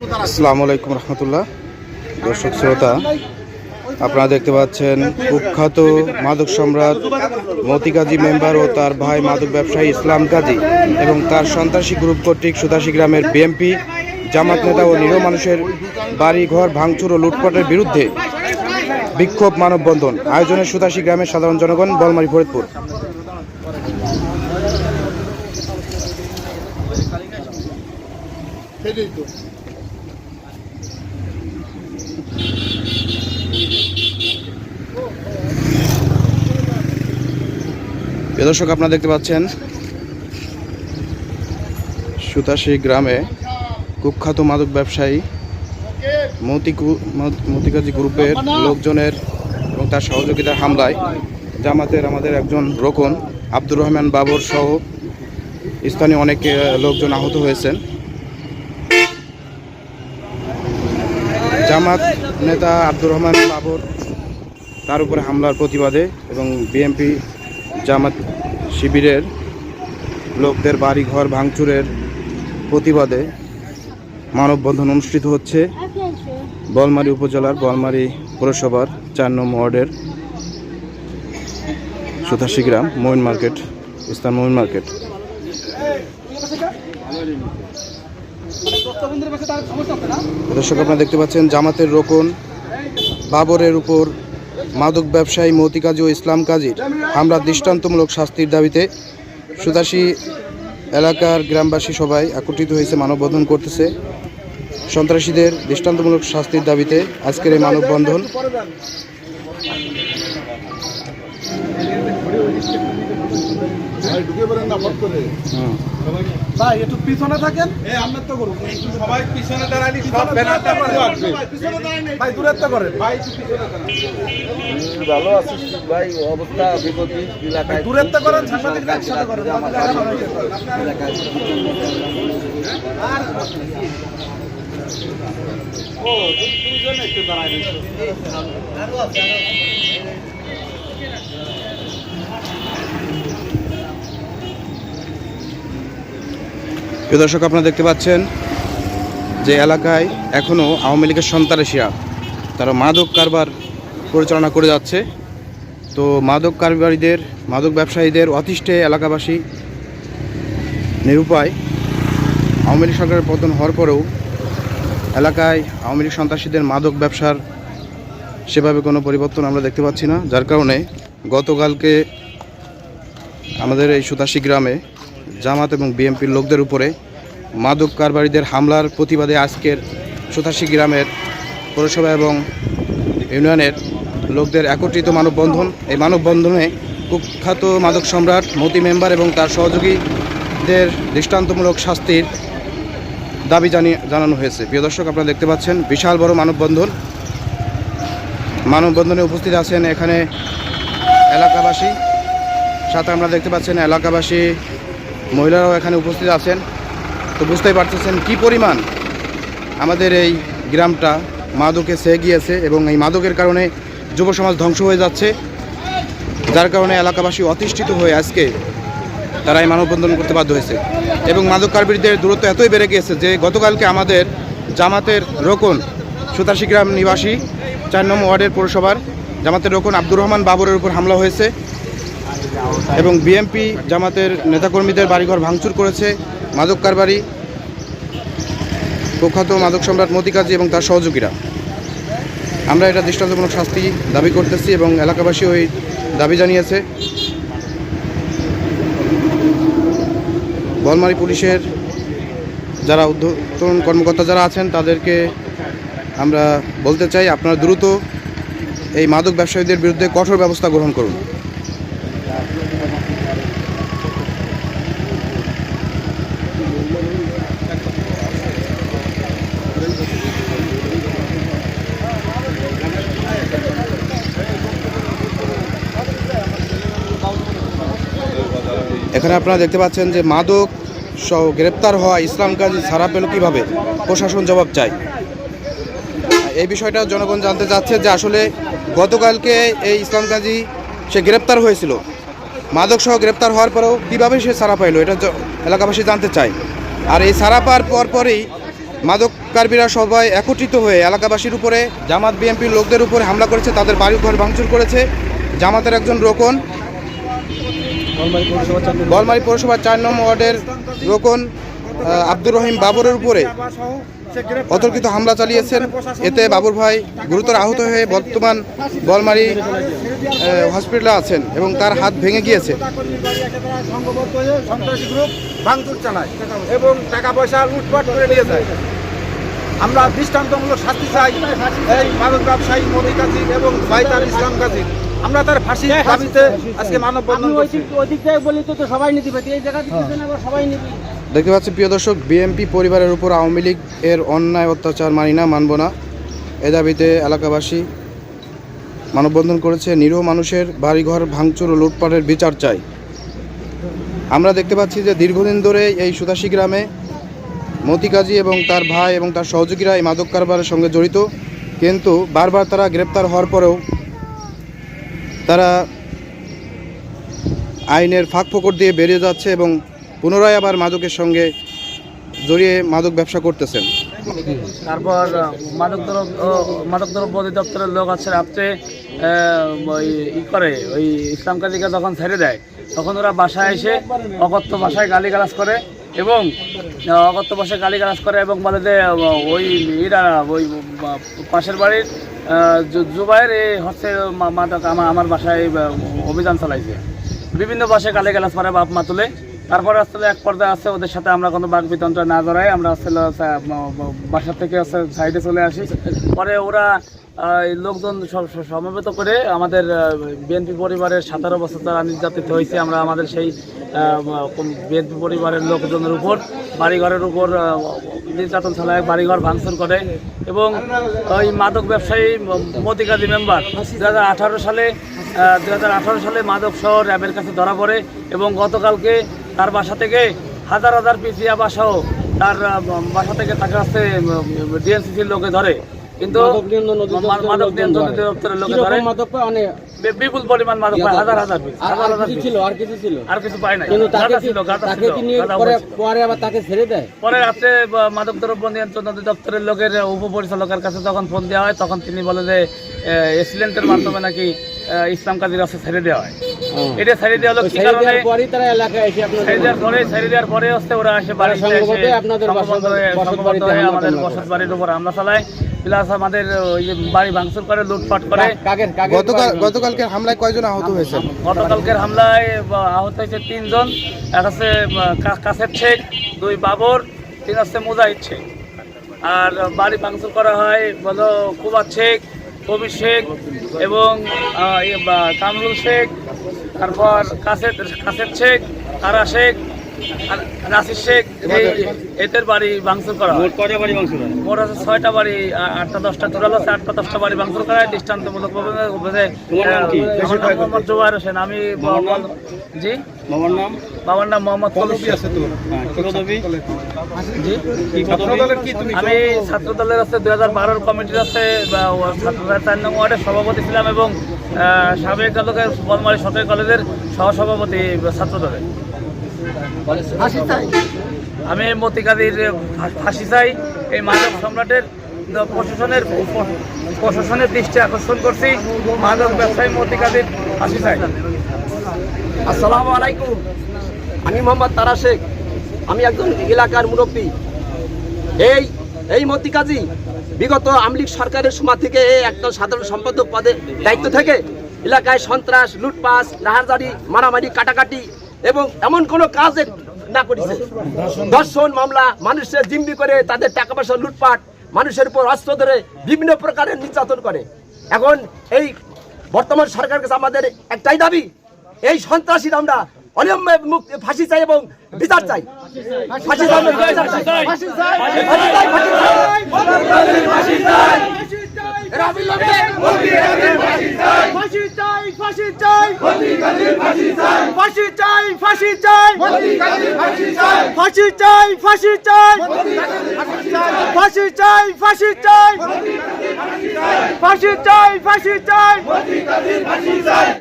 আসসালামু আলাইকুম রহমতুল্লাহ। দর্শক শ্রোতা, আপনারা দেখতে পাচ্ছেন কুখ্যাত মাদক সম্রাট মতি কাজী মেম্বার ও তার ভাই মাদক ব্যবসায়ী ইসলাম কাজী এবং তার সন্ত্রাসী গ্রুপ কর্তৃক সুদাসী গ্রামের বিএমপি জামাত নেতা ও নিরীহ মানুষের বাড়ি ঘর ভাঙচুর ও লুটপাটের বিরুদ্ধে বিক্ষোভ মানববন্ধন। আয়োজনে সুদাসী গ্রামের সাধারণ জনগণ, বলমারি, ফরিদপুর। দর্শক, আপনারা দেখতে পাচ্ছেন সুতাশী গ্রামে কুখ্যাত মাদক ব্যবসায়ী মতিকু মতিকাজি গ্রুপের লোকজনের এবং তার সহযোগিতার হামলায় জামাতের আমাদের একজন রোকন, আব্দুর রহমান বাবর সহ স্থানীয় অনেক লোকজন আহত হয়েছেন। জামাত নেতা আব্দুর রহমান বাবর তার উপরে হামলার প্রতিবাদে এবং বিএমপি জামাত শিবিরের লোকদের বাড়ি ঘর ভাঙচুরের প্রতিবাদে মানববন্ধন অনুষ্ঠিত হচ্ছে। বলমারি উপজেলার বলমারি পৌরসভার চার নম্বর ওয়ার্ডের সুতাশি গ্রাম মইন মার্কেট, স্থান মইন মার্কেট। দর্শক, আপনারা দেখতে পাচ্ছেন জামাতের রোকন বাবরের উপর মাদক ব্যবসায়ী মতি কাজী ও ইসলাম কাজীর আমরা দৃষ্টান্তমূলক শাস্তির দাবিতে সুদাসী এলাকার গ্রামবাসী সবাই একত্রিত হয়েছে, মানববন্ধন করতেছে। সন্ত্রাসীদের দৃষ্টান্তমূলক শাস্তির দাবিতে আজকের এই মানববন্ধন ভাই একটু পিছনে থাকেন। সবাই পিছনে দাঁড়ালি সব ব্যানারটা পুরো আসবে ভাই দূরত্ব করেন। ভালো আছিস ভাই অবস্থা বিপত্তি এলাকায় দূরত্ব করেন সাংবাদিকরা একসাথে করেন এলাকায় প্রিয় দর্শক, আপনারা দেখতে পাচ্ছেন যে এলাকায় এখনও আওয়ামী লীগের সন্ত্রাসীরা তারা মাদক কারবার পরিচালনা করে যাচ্ছে। তো মাদক কারবারীদের, মাদক ব্যবসায়ীদের অতিষ্ঠে এলাকাবাসী নিরুপায়। আওয়ামী লীগ সরকারের পতন হওয়ার পরেও এলাকায় আওয়ামী লীগ সন্ত্রাসীদের মাদক ব্যবসার সেভাবে কোনো পরিবর্তন আমরা দেখতে পাচ্ছি না। যার কারণে গতকালকে আমাদের এই সুতাশি গ্রামে জামাত এবং বিএনপির লোকদের উপরে মাদক কারবারিদের হামলার প্রতিবাদে আজকের সুতাশি গ্রামের পৌরসভা এবং ইউনিয়নের লোকদের একত্রিত মানববন্ধন। এই মানববন্ধনে কুখ্যাত মাদক সম্রাট মতি মেম্বার এবং তার সহযোগীদের দৃষ্টান্তমূলক শাস্তির দাবি জানিয়ে জানানো হয়েছে। প্রিয় দর্শক, আপনারা দেখতে পাচ্ছেন, বিশাল বড় মানববন্ধন। মানববন্ধনে উপস্থিত আছেন এখানে এলাকাবাসী। সাথে আমরা দেখতে পাচ্ছেন এলাকাবাসী মহিলারাও এখানে উপস্থিত আছেন। তো বুঝতেই পারতেছেন কি পরিমাণ আমাদের এই গ্রামটা মাদকে সেয়ে গিয়েছে এবং এই মাদকের কারণে যুব সমাজ ধ্বংস হয়ে যাচ্ছে। যার কারণে এলাকাবাসী অতিষ্ঠিত হয়ে আজকে তারা এই মানববন্ধন করতে বাধ্য হয়েছে। এবং মাদক কারবিরদের দূরত্ব এতই বেড়ে গিয়েছে যে গতকালকে আমাদের জামাতের রোকন সুতাশি গ্রাম নিবাসী চার নম্বর ওয়ার্ডের পৌরসভার জামাতের রোকন আব্দুর রহমান বাবরের উপর হামলা হয়েছে। এবং বিএমপি জামাতের নেতাকর্মীদের বাড়িঘর ভাঙচুর করেছে মাদক কারবারি, প্রখ্যাত মাদক সম্রাট মতি কাজী এবং তার সহযোগীরা। আমরা এটা দৃষ্টান্তমূলক শাস্তি দাবি করতেছি এবং এলাকাবাসী ওই দাবি জানিয়েছে। বলমারি পুলিশের যারা উদ্ধতন কর্মকর্তা যারা আছেন, তাদেরকে আমরা বলতে চাই আপনারা দ্রুত এই মাদক ব্যবসায়ীদের বিরুদ্ধে কঠোর ব্যবস্থা গ্রহণ করুন। এখানে আপনারা দেখতে পাচ্ছেন যে মাদক সহ গ্রেপ্তার হওয়া ইসলাম কাজী ছাড়া পেল কীভাবে? প্রশাসন জবাব চায়। এই বিষয়টা জনগণ জানতে চাচ্ছে যে আসলে গতকালকে এই ইসলাম কাজী সে গ্রেপ্তার হয়েছিল। মাদক সহ গ্রেপ্তার হওয়ার পরেও কীভাবে সে ছাড়া পাইলো এটা এলাকাবাসী জানতে চায়। আর এই ছাড়া পাওয়ার পর পরেই মাদক কার্মীরা সবাই একত্রিত হয়ে এলাকাবাসীর উপরে, জামাত, বিএনপির লোকদের উপরে হামলা করেছে, তাদের বাড়ি ঘর ভাঙচুর করেছে। জামাতের একজন রোকন বলমারি পৌরসভার চার নম্বর ওয়ার্ডের রোকন আব্দুর রহিম বাবরের উপরে অতর্কিত হামলা চালিয়েছেন। এতে বাবুর ভাই গুরুতর আহত হয়ে বর্তমান বলমারি হসপিটালে আছেন এবং তার হাত ভেঙে গিয়েছে। এবং টাকা পয়সা লুটপাট করে নিয়ে যায় আমরা দৃষ্টান্তমূলক শাস্তি চাই। এই মাদক ব্যবসায়ী মোদী কাজী এবং ফাইতার ইসলাম কাজী। আমরা তার ফাঁসি দাবিতে আজকে মানববন্ধন করছি। থেকে বলি তো সবাই নিতে পারি এই জায়গা থেকে আবার সবাই নিবি। দেখতে পাচ্ছি প্রিয় দর্শক বিএমপি পরিবারের উপর আওয়ামী লীগ এর অন্যায় অত্যাচার মানি না মানব না। এ দাবিতে এলাকাবাসী মানববন্ধন করেছে। নিরীহ মানুষের বাড়িঘর ভাঙচুর ও লুটপাটের বিচার চাই। আমরা দেখতে পাচ্ছি যে দীর্ঘদিন ধরে এই সুদাসী গ্রামে মতি কাজী এবং তার ভাই এবং তার সহযোগীরা এই মাদক কারবারের সঙ্গে জড়িত। কিন্তু বারবার তারা গ্রেপ্তার হওয়ার পরেও তারা আইনের ফাঁক ফোকর দিয়ে বেরিয়ে যাচ্ছে এবং পুনরায় আবার মাদকের সঙ্গে জড়িয়ে মাদক ব্যবসা করতেছেন। তারপর মাদক দ্রব্য মাদক দ্রব্য অধিদপ্তরের লোক আছে রাত্রে ওই ই করে, ওই ইসলাম কাজীকে যখন ছেড়ে দেয়, তখন ওরা বাসায় এসে অকথ্য ভাষায় গালিগালাজ করে। এবং অগত্য বসে গালি গালিগালাজ করে এবং বলে যে ওই এরা ওই পাশের বাড়ির জুবাইয়ের এই হচ্ছে মাদক আমার আমার বাসায় অভিযান চালাইছে। বিভিন্ন বাসায় গালিগালাজ করে বাপ মা তুলে। তারপরে আসলে এক পর্যায়ে আছে, ওদের সাথে আমরা কোনো বাঘ বিতন্ত্র না জড়াই, আমরা আসলে বাসা থেকে সাইডে চলে আসি। পরে ওরা লোকজন সমবেত করে আমাদের বিএনপি পরিবারের সতেরো বছর তারা নির্যাতিত হয়েছে, আমরা আমাদের সেই বিএনপি পরিবারের লোকজনের উপর, বাড়িঘরের উপর নির্যাতন চালায়, বাড়িঘর ভাঙচুর করে এবং ওই মাদক ব্যবসায়ী মতিকাজী মেম্বার দু হাজার আঠারো সালে দু হাজার আঠারো সালে মাদক সহ র্যাবের কাছে ধরা পড়ে এবং গতকালকে তার বাসা থেকে হাজার হাজার পিস ইয়াবা সহ তার বাসা থেকে তাকে কাছে ডিএনসিসির লোকে ধরে। কিন্তু মাদক নিয়ন্ত্রণ অধিদপ্তরের লোকে ধরে। অনেক বি- বিপুল পরিমাণ মাদক পায় হাজার হাজার পিস হাজার হাজার ছিল আর কিছু ছিল? আর কিছু পায় না কিন্তু তাকে ছিল তাকে ছিল কি পরে আবার তাকে ছেড়ে দেয়? পরে রাত্রে বা মাদক দ্রব্য নিয়ন্ত্রণ অধিদপ্তরের লোকের উপপরিচালকের কাছে যখন ফোন দেওয়া হয় তখন তিনি বলে যে এক্সিলেন্টের মাধ্যমে নাকি ইসলাম কাজীর কাছে ছেড়ে দেওয়া হয়। এটা ছেড়ে দেওয়া হলো কি কারণে? তারা এলাকায় এসে ছেড়ে দেওয়ার পরে ছেড়ে দেওয়ার পরে হচ্ছে ওরা এসে বাড়িতে এসে আপনাদের আমাদের বসত বাড়ির উপর হামলা চালায়। প্লাস আমাদের ওই বাড়ি ভাঙচুর করে লুটপাট করে। কাকের কাকের গতকাল গতকালকে হামলায় কয়জন আহত হয়েছেন গতকালকের হামলায় আহত হয়েছে তিনজন। এক হচ্ছে বা, কা- কাসের শেখ দুই বাবর তিন হচ্ছে মুজাহিদ শেখ আর বাড়ি ভাঙচুর করা হয় বলো কুবার শেখ কবির শেখ এবং কামরুল শেখ তারপর কাসের কাসেদ শেখ তারা শেখ আর নাসির শেখ এই এদের বাড়ি? ভাঙচুর করা হয়। মোট আছে ছয়টা বাড়ি আটটা দশটা টোটাল আছে আটটা দশটা বাড়ি ভাঙচুর করা হয়। দৃষ্টান্তমূলক জোবায়ের হোসেন। আমি জি? নাম? বাবার নাম মোহাম্মদ তুমি? আমি ছাত্র দলের আছে দুই হাজার বারোর কমিটির আছে বা ও ছাত্র দলের চার নং ওয়ার্ডের সভাপতি ছিলাম এবং সাবেক আলোকের বলমারি সরকারি কলেজের সহসভাপতি ছাত্র দলের। আমি মতিকাদির ফাঁসি চাই। এই মাদক সম্রাটের প্রশাসনের প্রশাসনের দৃষ্টি আকর্ষণ করছি। মাদক ব্যবসায়ী মতিকাদির ফাঁসি চাই। আসসালামু আলাইকুম। আমি মোহাম্মদ তারা শেখ। আমি একজন এলাকার মুরব্বী। এই এই মতি কাজী, বিগত আমলিক সরকারের সময় থেকে এই একজন সাধারণ সম্পাদক পদে দায়িত্ব থেকে এলাকায় সন্ত্রাস লুটপাস নাহারজারি মারামারি, কাটাকাটি এবং এমন কোনো কাজ না করেছে। ধর্ষণ মামলা, মানুষের জিম্বি করে তাদের টাকা পয়সা লুটপাট, মানুষের উপর অস্ত্র ধরে বিভিন্ন প্রকারের নির্যাতন করে। এখন এই বর্তমান সরকার কাছে আমাদের একটাই দাবি, এই সন্ত্রাসীর আমরা অনিয়ম মুক্তি ফাঁসি চাই এবং বিচার চাই ফাঁসি চাই ফাঁসি চাই ফাঁসি চাই ফাঁসি চাই